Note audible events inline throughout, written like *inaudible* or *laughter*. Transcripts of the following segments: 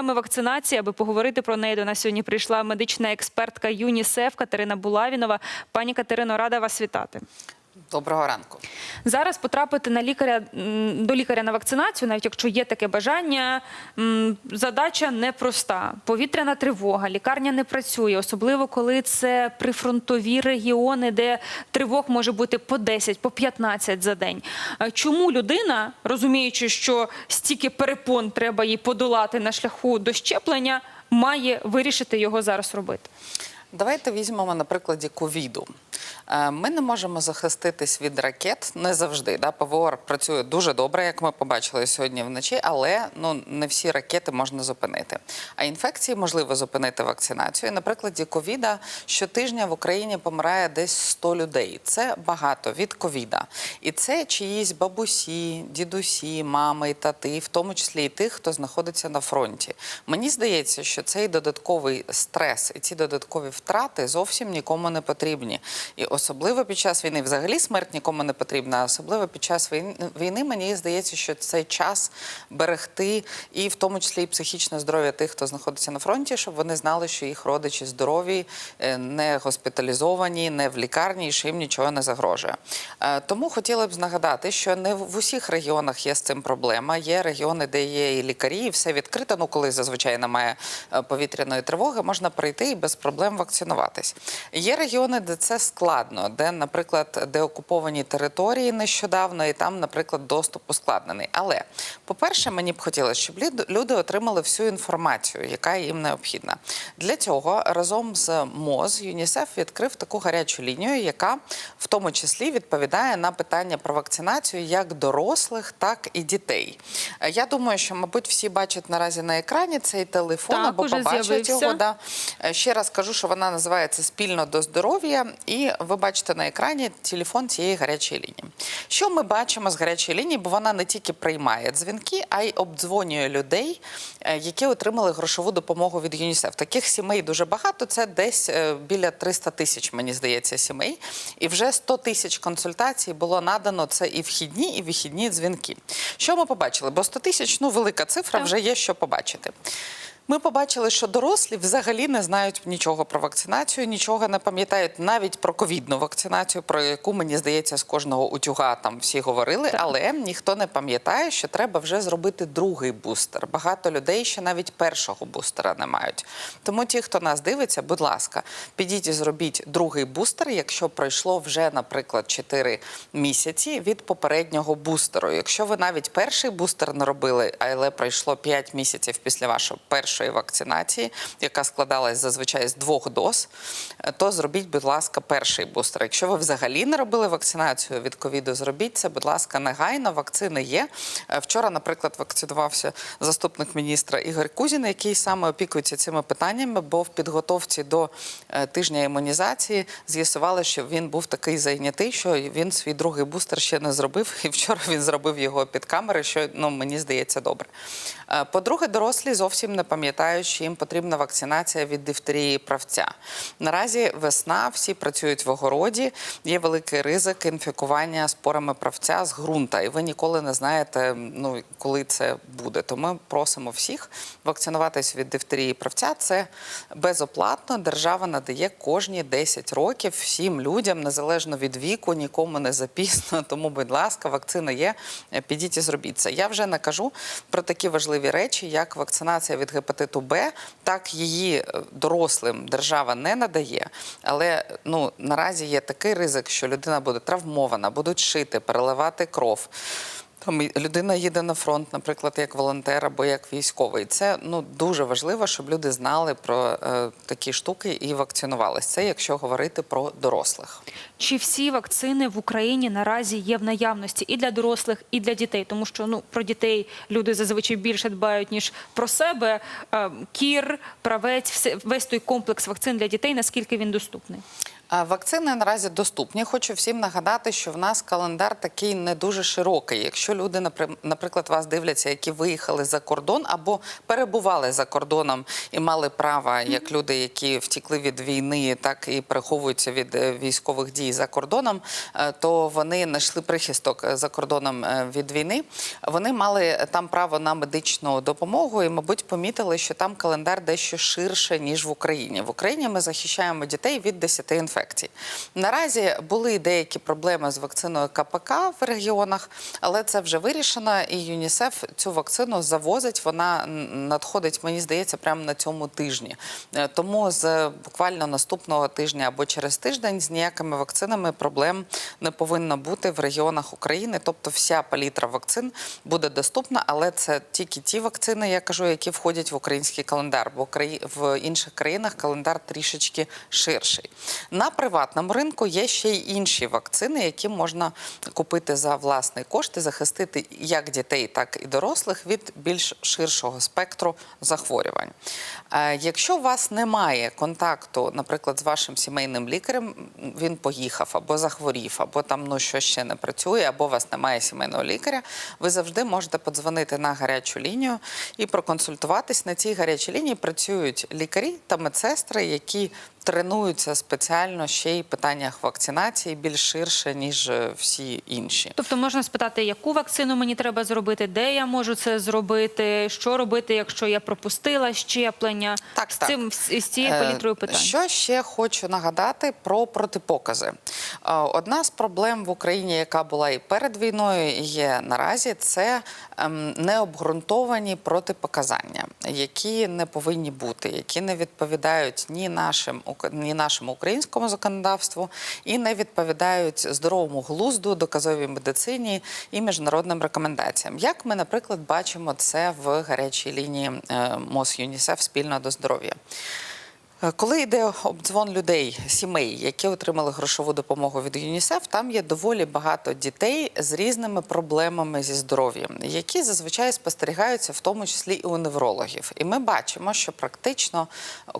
теми вакцинації, аби поговорити про неї. До нас сьогодні прийшла медична експертка ЮНІСЕФ Катерина Булавінова. Пані Катерино, рада вас вітати. Доброго ранку. Зараз потрапити на лікаря до лікаря на вакцинацію, навіть якщо є таке бажання, задача непроста. Повітряна тривога, лікарня не працює, особливо коли це прифронтові регіони, де тривог може бути по 10, по 15 за день. Е, Чому людина, розуміючи, що стільки перепон треба їй подолати на шляху до щеплення, має вирішити його зараз робити? Давайте візьмемо на прикладі ковіду. Е, Ми не можемо захиститись від ракет не завжди. Да? ПВО працює дуже добре, як ми побачили сьогодні вночі, але ну не всі ракети можна зупинити. А інфекції можливо зупинити вакцинацією. На прикладі ковіда щотижня в Україні помирає десь 100 людей. Це багато від ковіда. І це чиїсь бабусі, дідусі, мами, тати, в тому числі і тих, хто знаходиться на фронті. Мені здається, що цей додатковий стрес і ці додаткові втрати зовсім нікому не потрібні. І особливо під час війни, взагалі смерть нікому не потрібна, а особливо під час війни, мені здається, що цей час берегти і в тому числі і психічне здоров'я тих, хто знаходиться на фронті, щоб вони знали, що їх родичі здорові, е, не госпіталізовані, не в лікарні, і що їм нічого не загрожує. Е, Тому хотіла б нагадати, що не в усіх регіонах є з цим проблема. Є регіони, де є і лікарі, і все відкрито. Ну коли зазвичай немає е, повітряної тривоги, можна прийти і без проблем вакцинуватись. Є регіони, де це складно, де, наприклад, де окуповані території нещодавно, і там, наприклад, доступ ускладнений. Але, по-перше, мені б хотілося, щоб люди отримали всю інформацію, яка їм необхідна. Для цього разом з МОЗ ЮНІСЕФ відкрив таку гарячу лінію, яка в тому числі відповідає на питання про вакцинацію як дорослих, так і дітей. Я думаю, що, мабуть, всі бачать наразі на екрані цей телефон Так, або побачать його. Да. Ще раз кажу, що вона називається Спільно до здоров'я, і ви бачите на екрані телефон цієї гарячої лінії. Що ми бачимо з гарячої лінії? Бо вона не тільки приймає дзвінки, а й обдзвонює людей, е, які отримали грошову допомогу від ЮНІСЕФ. Таких сімей дуже багато. Це десь е, біля 300 тисяч, мені здається, сімей. І вже 100 тисяч консультацій було надано. Це і вхідні, і вихідні дзвінки. Що ми побачили? Бо 100 тисяч ну велика цифра, вже є що побачити. Ми побачили, що дорослі взагалі не знають нічого про вакцинацію, нічого не пам'ятають навіть про ковідну вакцинацію, про яку мені здається з кожного утюга там всі говорили, Так. але ніхто не пам'ятає, що треба вже зробити другий бустер. Багато людей ще навіть першого бустера не мають. Тому ті, хто нас дивиться, будь ласка, підіть і зробіть другий бустер, якщо пройшло вже, наприклад, 4 місяці від попереднього бустеру. Якщо ви навіть перший бустер не робили, але пройшло 5 місяців після вашої першої вакцинації, яка складалась зазвичай з двох доз, то зробіть, будь ласка, перший бустер. Якщо ви взагалі не робили вакцинацію від ковіду, зробіть це, будь ласка, негайно. Вакцини є. Е, Вчора, наприклад, вакцинувався заступник міністра Ігор Кузін, який саме опікується цими питаннями, бо в підготовці до е, тижня імунізації з'ясували, що він був такий зайнятий, що він свій другий бустер ще не зробив. І вчора він зробив його під камери, що ну мені здається добре. Е, По-друге, дорослі зовсім не пам'ятають, що їм потрібна вакцинація від дифтерії правця. Наразі весна, всі працюють в огороді. Є великий ризик інфікування спорами правця з ґрунта, і ви ніколи не знаєте, ну коли це буде. То ми просимо всіх вакцинуватись від дифтерії правця. Це безоплатно. Держава надає кожні 10 років всім людям, незалежно від віку, нікому не запізно. *laughs* Тому, будь ласка, вакцина є. Підіть і зробіть це. Я вже не кажу про такі важливі речі, як вакцинація від гепатиту Б. Так її е, дорослим держава не надає. Але ну наразі є такий ризик, що людина буде травмована, будуть шити, переливати кров. Там людина їде на фронт, наприклад, як волонтер або як військовий. Це ну дуже важливо, щоб люди знали про е, такі штуки і вакцинувалися. Це якщо говорити про дорослих. Чи всі вакцини в Україні наразі є в наявності і для дорослих, і для дітей? Тому що ну про дітей люди зазвичай більше дбають ніж про себе. Е, Кір, правець, все весь той комплекс вакцин для дітей. Наскільки він доступний? Вакцини наразі доступні. Хочу всім нагадати, що в нас календар такий не дуже широкий. Якщо люди, напри- наприклад, вас дивляться, які виїхали за кордон або перебували за кордоном і мали право, як люди, які втікли від війни, так і переховуються від е, військових дій за кордоном, е, то вони знайшли прихисток е, за кордоном від війни. Вони мали там право на медичну допомогу і, мабуть, помітили, що там календар дещо ширше ніж в Україні. В Україні ми захищаємо дітей від 10 інфекцій. Наразі були деякі проблеми з вакциною КПК в регіонах, але це вже вирішено. І ЮНІСЕФ цю вакцину завозить. Вона надходить, мені здається, прямо на цьому тижні. Е, Тому з буквально наступного тижня або через тиждень з ніякими вакцинами проблем не повинно бути в регіонах України. Тобто, вся палітра вакцин буде доступна, але це тільки ті вакцини, я кажу, які входять в український календар. Бо в інших країнах календар трішечки ширший. На приватному ринку є ще й інші вакцини, які можна купити за власний кошт і захистити як дітей, так і дорослих від більш ширшого спектру захворювань. Е, Якщо у вас немає контакту, наприклад, з вашим сімейним лікарем, він поїхав або захворів, або там ну що ще не працює, або у вас немає сімейного лікаря, ви завжди можете подзвонити на гарячу лінію і проконсультуватись. На цій гарячій лінії працюють лікарі та медсестри, які тренуються спеціально ще й в питаннях вакцинації більш ширше ніж е, всі інші. Тобто можна спитати, яку вакцину мені треба зробити, де я можу це зробити, що робити, якщо я пропустила щеплення Так, з так. цим з цією Е, палітрою питань. Що ще хочу нагадати про протипокази? Е, Одна з проблем в Україні, яка була і перед війною, і є наразі, це ем, необґрунтовані протипоказання, які не повинні бути, які не відповідають ні нашим ні нашому українському законодавству, і не відповідають здоровому глузду, доказовій медицині і міжнародним рекомендаціям. Як ми, наприклад, бачимо це в гарячій лінії е, МОЗ ЮНІСЕФ спільно до здоров'я. Е, Коли йде обдзвон людей, сімей, які отримали грошову допомогу від ЮНІСЕФ, там є доволі багато дітей з різними проблемами зі здоров'ям, які зазвичай спостерігаються, в тому числі і у неврологів. І ми бачимо, що практично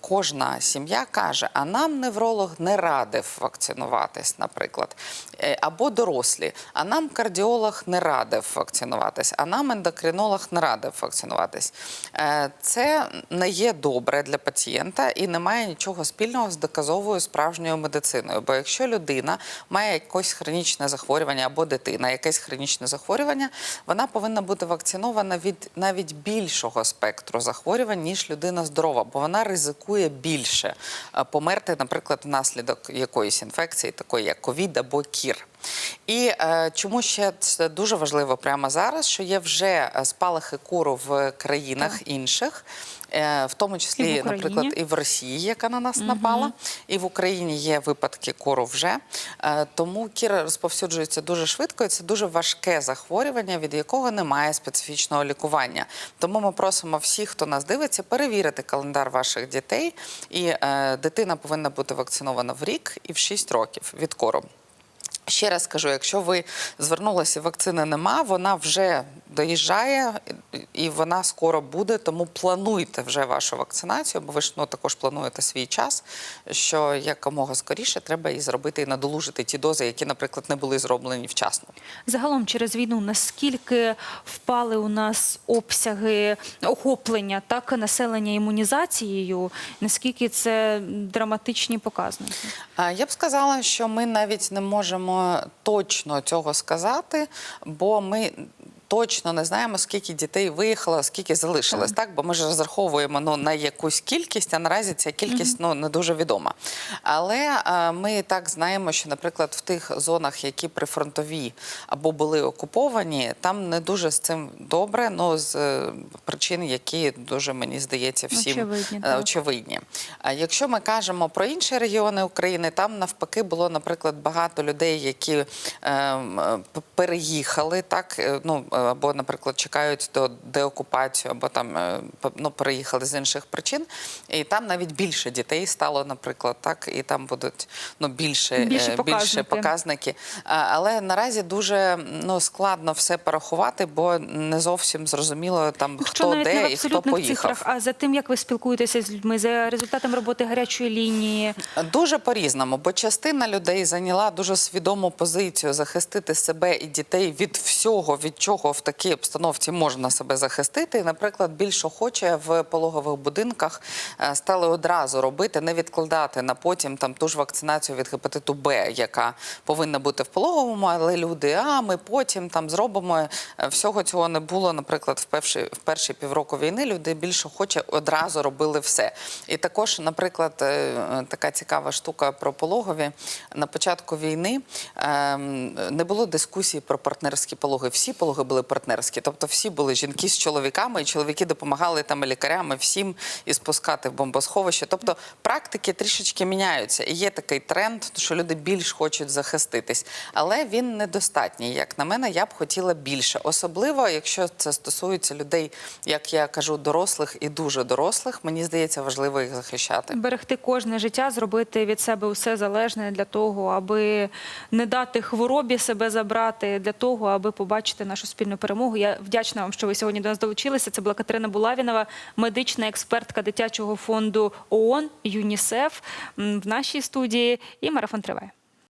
кожна сім'я каже: а нам невролог не радив вакцинуватись, наприклад, Е, або дорослі, а нам кардіолог не радив вакцинуватись, а нам ендокринолог не радив вакцинуватись. Е, Це не є добре для пацієнта і не має нічого спільного з доказовою справжньою медициною. Бо якщо людина має якесь хронічне захворювання або дитина, якесь хронічне захворювання, вона повинна бути вакцинована від навіть більшого спектру захворювань, ніж людина здорова, бо вона ризикує більше е, померти, наприклад, внаслідок якоїсь інфекції, такої як ковід або кір. І е, чому ще це дуже важливо прямо зараз, що є вже е, спалахи куру в країнах інших, е, в тому І числі, в наприклад, і в Росії, яка на нас напала, і в Україні є випадки кору вже. Е, Тому кір розповсюджується дуже швидко, і це дуже важке захворювання, від якого немає специфічного лікування. Тому ми просимо всіх, хто нас дивиться, перевірити календар ваших дітей. І е, дитина повинна бути вакцинована в рік і в 6 років від кору. Ще раз кажу, якщо ви звернулися, вакцини нема, вона вже доїжджає і вона скоро буде. Тому плануйте вже вашу вакцинацію, бо ви ж ну, також плануєте свій час, що якомога скоріше треба і зробити і надолужити ті дози, які, наприклад, не були зроблені вчасно. Загалом через війну наскільки впали у нас обсяги охоплення так населення імунізацією? Наскільки це драматичні показники? Я б сказала, що ми навіть не можемо точно цього сказати, бо ми. Точно не знаємо, скільки дітей виїхало, скільки залишилось, так. Бо ми ж розраховуємо ну, на якусь кількість, а наразі ця кількість ну, не дуже відома. Але а, ми так знаємо, що, наприклад, в тих зонах, які прифронтові або були окуповані, там не дуже з цим добре, ну з е, причин, які дуже мені здається всім Очевидні, е, так. очевидні. А якщо ми кажемо про інші регіони України, там навпаки було, наприклад, багато людей, які ем, е, переїхали, так е, ну або, наприклад, чекають до деокупацію, або там е, ну, переїхали з інших причин. І там навіть більше дітей стало, наприклад, так, і там будуть ну, більше, е, Більше більше показники. показники. Але наразі дуже ну, складно все порахувати, бо не зовсім зрозуміло там Якщо хто навіть не в де і хто поїхав. цифрах, а за тим, як ви спілкуєтеся з людьми, за результатами роботи гарячої лінії. Дуже по-різному, бо частина людей зайняла дуже свідому позицію захистити себе і дітей від всього, від чого в такій обстановці можна себе захистити. І, наприклад, більш охоче в пологових будинках е, стали одразу робити, не відкладати на потім там ту ж вакцинацію від гепатиту Б, яка повинна бути в пологовому, але люди, а ми потім там зробимо. Е, Всього цього не було. Наприклад, в перші в перші півроку війни люди більш охоче одразу робили все. І також, наприклад, е, така цікава штука про пологові. На початку війни ем, не було дискусії про партнерські пологи. Всі пологи були партнерські, тобто всі були жінки з чоловіками, і чоловіки допомагали там і лікарям, і всім і спускати в бомбосховище. Тобто практики трішечки міняються. І є такий тренд, що люди більш хочуть захиститись, але він недостатній. Як на мене, я б хотіла більше, особливо якщо це стосується людей, як я кажу, дорослих і дуже дорослих. Мені здається, важливо їх захищати. Берегти кожне життя, зробити від себе усе залежне для того, аби не дати хворобі себе забрати, для того, аби побачити нашу спільну перемогу. Я вдячна вам, що ви сьогодні до нас долучилися. Це була Катерина Булавінова, медична експертка дитячого фонду ООН ЮНІСЕФ в нашій студії. І марафон триває.